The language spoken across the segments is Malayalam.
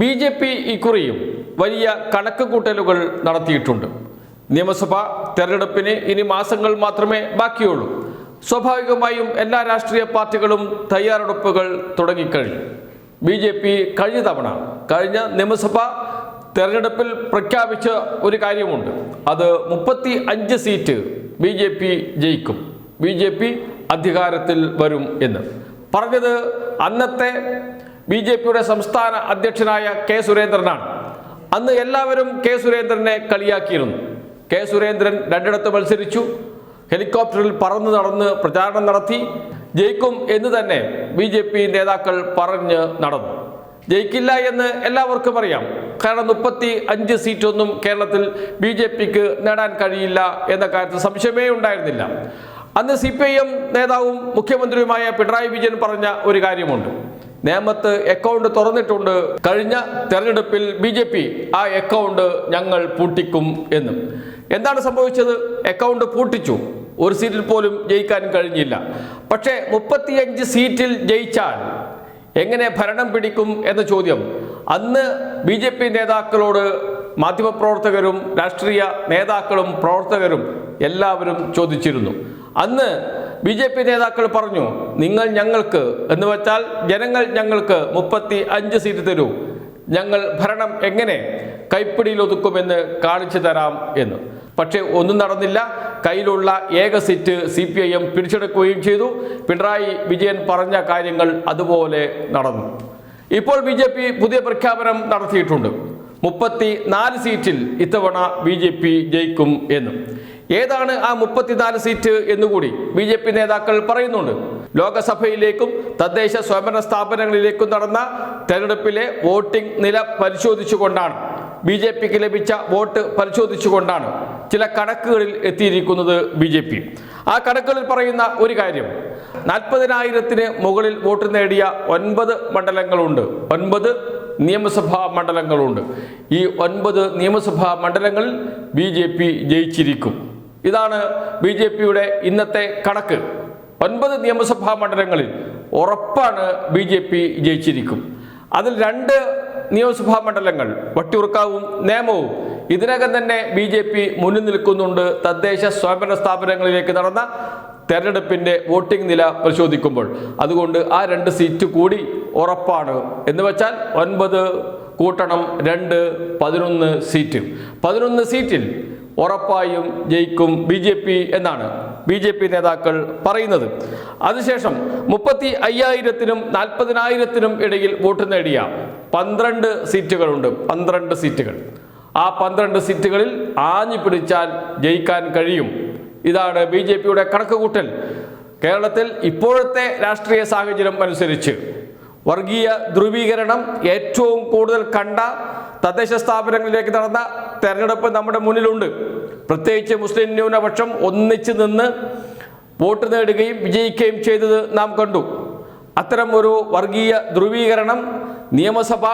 ബി ജെ പി ഇക്കുറിയും വലിയ കണക്ക് കൂട്ടലുകൾ നടത്തിയിട്ടുണ്ട്. നിയമസഭാ തെരഞ്ഞെടുപ്പിന് ഇനി മാസങ്ങൾ മാത്രമേ ബാക്കിയുള്ളൂ. സ്വാഭാവികമായും എല്ലാ രാഷ്ട്രീയ പാർട്ടികളും തയ്യാറെടുപ്പുകൾ തുടങ്ങിക്കഴിഞ്ഞു. ബി ജെ പി കഴിഞ്ഞ തവണ കഴിഞ്ഞ നിയമസഭാ തെരഞ്ഞെടുപ്പിൽ പ്രഖ്യാപിച്ച ഒരു കാര്യമുണ്ട്. അത് മുപ്പത്തി അഞ്ച് സീറ്റ് ബി ജെ പി ജയിക്കും. ബി ജെ പി അധികാരത്തിൽ വരും എന്ന്. പറഞ്ഞത് അന്നത്തെ ബി ജെ പിയുടെ സംസ്ഥാന അധ്യക്ഷനായ കെ സുരേന്ദ്രനാണ്. അന്ന് എല്ലാവരും കെ സുരേന്ദ്രനെ കളിയാക്കിയിരുന്നു. കെ സുരേന്ദ്രൻ രണ്ടിടത്ത് മത്സരിച്ചു. ഹെലികോപ്റ്ററിൽ പറന്നു നടന്ന് പ്രചാരണം നടത്തി. ജയിക്കും എന്ന് തന്നെ ബി ജെ പി നേതാക്കൾ പറഞ്ഞ് നടന്നു. ജയിക്കില്ല എന്ന് എല്ലാവർക്കും അറിയാം. കാരണം മുപ്പത്തി അഞ്ച് സീറ്റൊന്നും കേരളത്തിൽ ബി ജെ പിക്ക് നേടാൻ കഴിയില്ല എന്ന കാര്യത്തിൽ സംശയമേ ഉണ്ടായിരുന്നില്ല. അന്ന് സി പി ഐ എം നേതാവും മുഖ്യമന്ത്രിയുമായ പിണറായി വിജയൻ പറഞ്ഞ ഒരു കാര്യമുണ്ട്. നേമത്ത് അക്കൗണ്ട് തുറന്നിട്ടുണ്ട്. കഴിഞ്ഞ തെരഞ്ഞെടുപ്പിൽ ബി ജെ പി ആ അക്കൗണ്ട് ഞങ്ങൾ പൂട്ടിക്കും എന്നും. എന്താണ് സംഭവിച്ചത്? അക്കൗണ്ട് പൂട്ടിച്ചു. ഒരു സീറ്റിൽ പോലും ജയിക്കാൻ കഴിഞ്ഞില്ല. പക്ഷേ മുപ്പത്തിയഞ്ച് സീറ്റിൽ ജയിച്ചാൽ എങ്ങനെ ഭരണം പിടിക്കും എന്ന ചോദ്യം. അന്ന് ബി ജെ പി നേതാക്കളോട് മാധ്യമപ്രവർത്തകരും രാഷ്ട്രീയ നേതാക്കളും പ്രവർത്തകരും എല്ലാവരും ചോദിച്ചിരുന്നു. അന്ന് ബി ജെ പി നേതാക്കൾ പറഞ്ഞു നിങ്ങൾ ഞങ്ങൾക്ക് എന്ന് വെച്ചാൽ ജനങ്ങൾ ഞങ്ങൾക്ക് മുപ്പത്തി അഞ്ച് സീറ്റ് തരൂ. ഞങ്ങൾ ഭരണം എങ്ങനെ കൈപ്പിടിയിൽ ഒതുക്കുമെന്ന് കാണിച്ചു തരാം എന്ന്. പക്ഷേ ഒന്നും നടന്നില്ല. കയ്യിലുള്ള ഏക seat C P I M പിടിച്ചെടുക്കുകയും ചെയ്തു. പിണറായി വിജയൻ പറഞ്ഞ കാര്യങ്ങൾ അതുപോലെ നടന്നു. ഇപ്പോൾ ബി ജെ പി പുതിയ പ്രഖ്യാപനം നടത്തിയിട്ടുണ്ട്. മുപ്പത്തി നാല് സീറ്റിൽ ഇത്തവണ ബി ജെ പി ജയിക്കും എന്ന്. ഏതാണ് ആ മുപ്പത്തിനാല് സീറ്റ് എന്നുകൂടി ബി ജെ പി നേതാക്കൾ പറയുന്നുണ്ട്. ലോകസഭയിലേക്കും തദ്ദേശ സ്വയംഭരണ സ്ഥാപനങ്ങളിലേക്കും നടന്ന തെരഞ്ഞെടുപ്പിലെ വോട്ടിംഗ് നില പരിശോധിച്ചുകൊണ്ടാണ് ബി ജെ പിക്ക് ലഭിച്ച വോട്ട് പരിശോധിച്ചുകൊണ്ടാണ് ചില കണക്കുകളിൽ എത്തിയിരിക്കുന്നത് ബി ജെ പി. ആ കണക്കുകളിൽ പറയുന്ന ഒരു കാര്യം നാൽപ്പതിനായിരത്തിന് മുകളിൽ വോട്ട് നേടിയ ഒൻപത് മണ്ഡലങ്ങളുണ്ട്. ഒൻപത് നിയമസഭാ മണ്ഡലങ്ങളുണ്ട്. ഈ ഒൻപത് നിയമസഭാ മണ്ഡലങ്ങളിൽ ബി ജയിച്ചിരിക്കും. ഇതാണ് ബി ജെ പിയുടെ ഇന്നത്തെ കണക്ക്. ഒൻപത് നിയമസഭാ മണ്ഡലങ്ങളിൽ ഉറപ്പാണ് ബി ജെ പി ജയിച്ചിരിക്കും. അതിൽ രണ്ട് നിയമസഭാ മണ്ഡലങ്ങൾ വട്ടിയൂർക്കാവും നേമവും. ഇതിനകം തന്നെ ബി ജെ പി മുന്നിൽ നിൽക്കുന്നുണ്ട് തദ്ദേശ സ്വയംഭരണ സ്ഥാപനങ്ങളിലേക്ക് നടന്ന തെരഞ്ഞെടുപ്പിന്റെ വോട്ടിംഗ് നില പരിശോധിക്കുമ്പോൾ. അതുകൊണ്ട് ആ രണ്ട് സീറ്റ് കൂടി ഉറപ്പാണ്. എന്ന് വെച്ചാൽ ഒൻപത് കൂട്ടണം രണ്ട് പതിനൊന്ന് സീറ്റ്. പതിനൊന്ന് സീറ്റിൽ ഉറപ്പായും ജയിക്കും ബി ജെ പി എന്നാണ് ബി ജെ പി നേതാക്കൾ പറയുന്നത്. അതിനുശേഷം മുപ്പത്തി അയ്യായിരത്തിനും നാൽപ്പതിനായിരത്തിനും ഇടയിൽ വോട്ട് നേടിയ പന്ത്രണ്ട് സീറ്റുകളുണ്ട്. പന്ത്രണ്ട് സീറ്റുകൾ. ആ പന്ത്രണ്ട് സീറ്റുകളിൽ ആഞ്ഞു പിടിച്ചാൽ ജയിക്കാൻ കഴിയും. ഇതാണ് ബി ജെ പിയുടെ കണക്കുകൂട്ടൽ. കേരളത്തിൽ ഇപ്പോഴത്തെ രാഷ്ട്രീയ സാഹചര്യം അനുസരിച്ച് വർഗീയ ധ്രുവീകരണം ഏറ്റവും കൂടുതൽ കണ്ട തദ്ദേശ സ്ഥാപനങ്ങളിലേക്ക് നടന്ന തെരഞ്ഞെടുപ്പ് നമ്മുടെ മുന്നിലുണ്ട്. പ്രത്യേകിച്ച് മുസ്ലിം ന്യൂനപക്ഷം ഒന്നിച്ചു നിന്ന് വോട്ട് നേടുകയും വിജയിക്കുകയും ചെയ്തത് നാം കണ്ടു. അത്തരം ഒരു വർഗീയ ധ്രുവീകരണം നിയമസഭ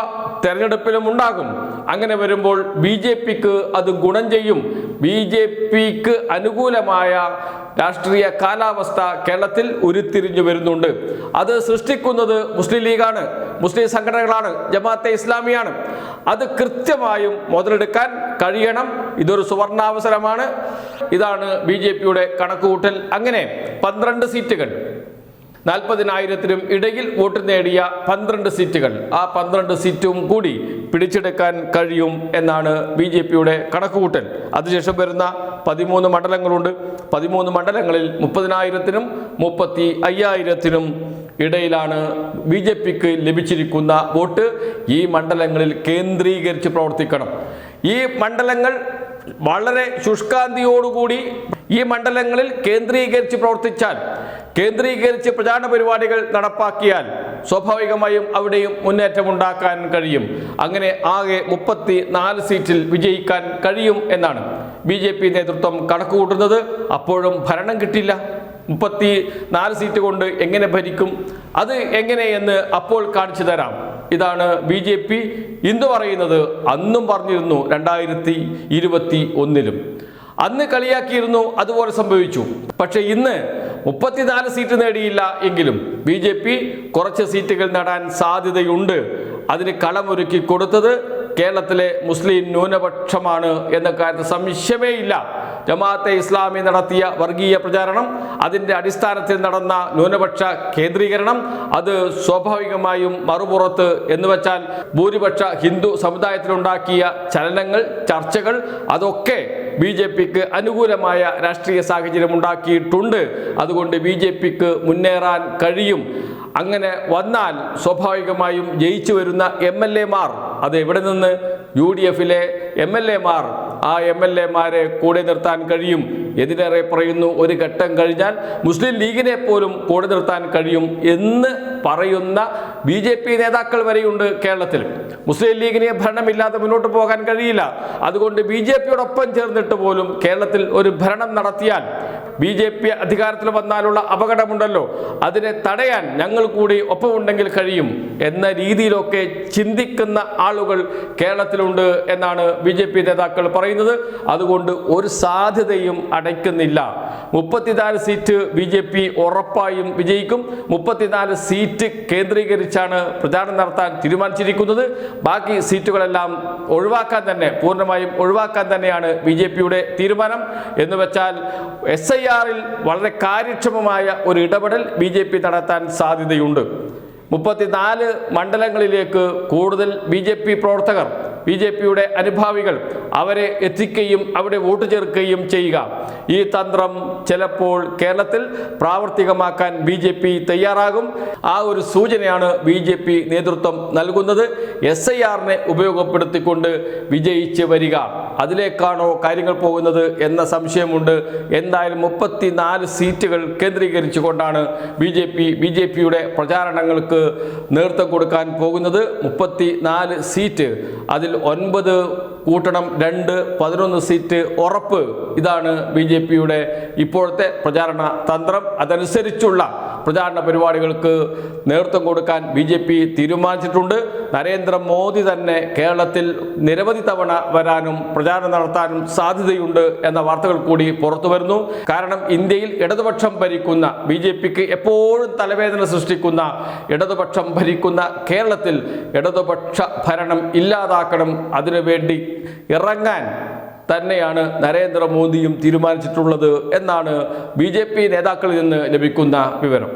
തെരഞ്ഞെടുപ്പിലും ഉണ്ടാകും. അങ്ങനെ വരുമ്പോൾ ബി ജെ പിക്ക് അത് ഗുണം ചെയ്യും. ബി ജെ പിക്ക് അനുകൂലമായ രാഷ്ട്രീയ കാലാവസ്ഥ കേരളത്തിൽ ഉരുത്തിരിഞ്ഞു വരുന്നുണ്ട്. അത് സൃഷ്ടിക്കുന്നത് മുസ്ലിം ലീഗാണ്. മുസ്ലിം സംഘടനകളാണ്. ജമാഅത്തെ ഇസ്ലാമിയാണ്. അത് കൃത്യമായും മുതലെടുക്കാൻ കഴിയണം. ഇതൊരു സുവർണാവസരമാണ്. ഇതാണ് ബി ജെ പിയുടെ കണക്കുകൂട്ടൽ. അങ്ങനെ പന്ത്രണ്ട് സീറ്റുകൾ. നാൽപ്പതിനായിരത്തിനും ഇടയിൽ വോട്ട് നേടിയ പന്ത്രണ്ട് സീറ്റുകൾ. ആ പന്ത്രണ്ട് സീറ്റും കൂടി പിടിച്ചെടുക്കാൻ കഴിയും എന്നാണ് ബി ജെ പിയുടെ കണക്കുകൂട്ടൽ. അതിനുശേഷം വരുന്ന പതിമൂന്ന് മണ്ഡലങ്ങളുണ്ട്. പതിമൂന്ന് മണ്ഡലങ്ങളിൽ മുപ്പതിനായിരത്തിനും മുപ്പത്തി അയ്യായിരത്തിനും ഇടയിലാണ് ബി ജെ പിക്ക് ലഭിച്ചിരിക്കുന്ന വോട്ട്. ഈ മണ്ഡലങ്ങളിൽ കേന്ദ്രീകരിച്ച് പ്രവർത്തിക്കണം. ഈ മണ്ഡലങ്ങൾ വളരെ ശുഷ്കാന്തിയോടുകൂടി ഈ മണ്ഡലങ്ങളിൽ കേന്ദ്രീകരിച്ച് പ്രവർത്തിച്ചാൽ കേന്ദ്രീകരിച്ച് പ്രചാരണ പരിപാടികൾ നടപ്പാക്കിയാൽ സ്വാഭാവികമായും അവിടെയും മുന്നേറ്റം ഉണ്ടാക്കാൻ കഴിയും. അങ്ങനെ ആകെ മുപ്പത്തി നാല് സീറ്റിൽ വിജയിക്കാൻ കഴിയും എന്നാണ് ബി ജെ പി നേതൃത്വം കണക്കുകൂട്ടുന്നത്. അപ്പോഴും ഭരണം കിട്ടില്ല മുപ്പത്തി നാല് സീറ്റ് കൊണ്ട് എങ്ങനെ ഭരിക്കും? അത് എങ്ങനെയെന്ന് അപ്പോൾ കാണിച്ചു തരാം. ഇതാണ് ബി ജെ പി. ഇന്ന് പറയുന്നത് അന്നും പറഞ്ഞിരുന്നു രണ്ടായിരത്തി ഇരുപത്തി ഒന്നിലും. അന്ന് കളിയാക്കിയിരുന്നു അതുപോലെ സംഭവിച്ചു. പക്ഷേ ഇന്ന് മുപ്പത്തിനാല് സീറ്റ് നേടിയില്ല എങ്കിലും ബി ജെ പി കുറച്ച് സീറ്റുകൾ നേടാൻ സാധ്യതയുണ്ട്. അതിന് കളമൊരുക്കി കൊടുത്തത് കേരളത്തിലെ മുസ്ലിം ന്യൂനപക്ഷമാണ് എന്ന കാര്യത്തിൽ സംശയമേ ഇല്ല ജമാഅത്തെ ഇസ്ലാമി നടത്തിയ വർഗീയ പ്രചാരണം അതിന്റെ അടിസ്ഥാനത്തിൽ നടന്ന ന്യൂനപക്ഷ കേന്ദ്രീകരണം അത് സ്വാഭാവികമായും മറുപുറത്ത് എന്ന് വെച്ചാൽ ഭൂരിപക്ഷ ഹിന്ദു സമുദായത്തിലുണ്ടാക്കിയ ചലനങ്ങൾ ചർച്ചകൾ അതൊക്കെ ബി ജെ പിക്ക് അനുകൂലമായ രാഷ്ട്രീയ സാഹചര്യം ഉണ്ടാക്കിയിട്ടുണ്ട് അതുകൊണ്ട് ബി ജെ പിക്ക് മുന്നേറാൻ കഴിയും. അങ്ങനെ വന്നാൽ സ്വാഭാവികമായും ജയിച്ചു വരുന്ന എം എൽ എമാർ അത് എവിടെ നിന്ന്? യു ഡി എഫിലെ എം എൽ എമാർ ആ എം എൽ എമാരെ കൂടെ നിർത്താൻ കഴിയും. എതിരേറെ പറയുന്നു ഒരു ഘട്ടം കഴിഞ്ഞാൽ മുസ്ലിം ലീഗിനെ പോലും കൂടെ നിർത്താൻ കഴിയും എന്ന് പറയുന്ന ബി ജെ പി നേതാക്കൾ വരെയുണ്ട് കേരളത്തിൽ. മുസ്ലിം ലീഗിനെ ഭരണമില്ലാതെ മുന്നോട്ട് പോകാൻ കഴിയില്ല. അതുകൊണ്ട് ബി ജെ പിയോടൊപ്പം ചേർന്നിട്ട് പോലും കേരളത്തിൽ ഒരു ഭരണം നടത്തിയാൽ ബി ജെ പി അധികാരത്തിൽ വന്നാലുള്ള അപകടമുണ്ടല്ലോ. അതിനെ തടയാൻ ഞങ്ങൾ കൂടി ഒപ്പമുണ്ടെങ്കിൽ കഴിയും എന്ന രീതിയിലൊക്കെ ചിന്തിക്കുന്ന ആളുകൾ കേരളത്തിലുണ്ട് എന്നാണ് ബി ജെ പി നേതാക്കൾ പറയുന്നത്. അതുകൊണ്ട് ഒരു സാധ്യതയും അടയ്ക്കുന്നില്ല. മുപ്പത്തിനാല് സീറ്റ് ബി ജെ പി ഉറപ്പായും വിജയിക്കും. മുപ്പത്തിനാല് സീറ്റ് കേന്ദ്രീകരിച്ചാണ് പ്രചാരണം നടത്താൻ തീരുമാനിച്ചിരിക്കുന്നത്. ബാക്കി സീറ്റുകളെല്ലാം ഒഴിവാക്കാൻ തന്നെ പൂർണമായും ഒഴിവാക്കാൻ തന്നെയാണ് ബി ജെ പിയുടെ തീരുമാനം. എന്ന് വെച്ചാൽ എസ് ഐ ആറിൽ വളരെ കാര്യക്ഷമമായ ഒരു ഇടപെടൽ ബി ജെ പി നടത്താൻ സാധ്യതയുണ്ട്. മുപ്പത്തിനാല് മണ്ഡലങ്ങളിലേക്ക് കൂടുതൽ ബി ജെ പി പ്രവർത്തകർ ബി ജെ പിയുടെ അനുഭാവികൾ അവരെ എത്തിക്കുകയും അവിടെ വോട്ട് ചേർക്കുകയും ചെയ്യുക. ഈ തന്ത്രം ചിലപ്പോൾ കേരളത്തിൽ പ്രാവർത്തികമാക്കാൻ ബി ജെ പി തയ്യാറാകും. ആ ഒരു സൂചനയാണ് ബി ജെ പി നേതൃത്വം നൽകുന്നത്. എസ് ഐ ആറിനെ ഉപയോഗപ്പെടുത്തിക്കൊണ്ട് വിജയിച്ച് വരിക. അതിലേക്കാണോ കാര്യങ്ങൾ പോകുന്നത് എന്ന സംശയമുണ്ട്. എന്തായാലും മുപ്പത്തിനാല് സീറ്റുകൾ കേന്ദ്രീകരിച്ചുകൊണ്ടാണ് B J P B J പിയുടെ പ്രചാരണങ്ങൾക്ക് നേതൃത്വം കൊടുക്കാൻ പോകുന്നത്. മുപ്പത്തി നാല് സീറ്റ് അതിൽ ഒൻപത് കൂട്ടണം രണ്ട് പതിനൊന്ന് സീറ്റ് ഉറപ്പ്. ഇതാണ് ബി ജെ പിയുടെ ഇപ്പോഴത്തെ പ്രചാരണ തന്ത്രം. അതനുസരിച്ചുള്ള പ്രചാരണ പരിപാടികൾക്ക് നേതൃത്വം കൊടുക്കാൻ ബി ജെ പി തീരുമാനിച്ചിട്ടുണ്ട്. നരേന്ദ്രമോദി തന്നെ കേരളത്തിൽ നിരവധി തവണ വരാനും പ്രചാരണം നടത്താനും സാധ്യതയുണ്ട് എന്ന വാർത്തകൾ കൂടി പുറത്തു വരുന്നു. കാരണം ഇന്ത്യയിൽ ഇടതുപക്ഷം ഭരിക്കുന്ന ബി ജെ പിക്ക് എപ്പോഴും തലവേദന സൃഷ്ടിക്കുന്ന ഇടതുപക്ഷം ഭരിക്കുന്ന കേരളത്തിൽ ഇടതുപക്ഷ ഭരണം ഇല്ലാതാക്കണം. അതിനുവേണ്ടി ഇറങ്ങാൻ തന്നെയാണ് നരേന്ദ്രമോദിയും തീരുമാനിച്ചിട്ടുള്ളത് എന്നാണ് ബി നേതാക്കളിൽ നിന്ന് ലഭിക്കുന്ന വിവരം.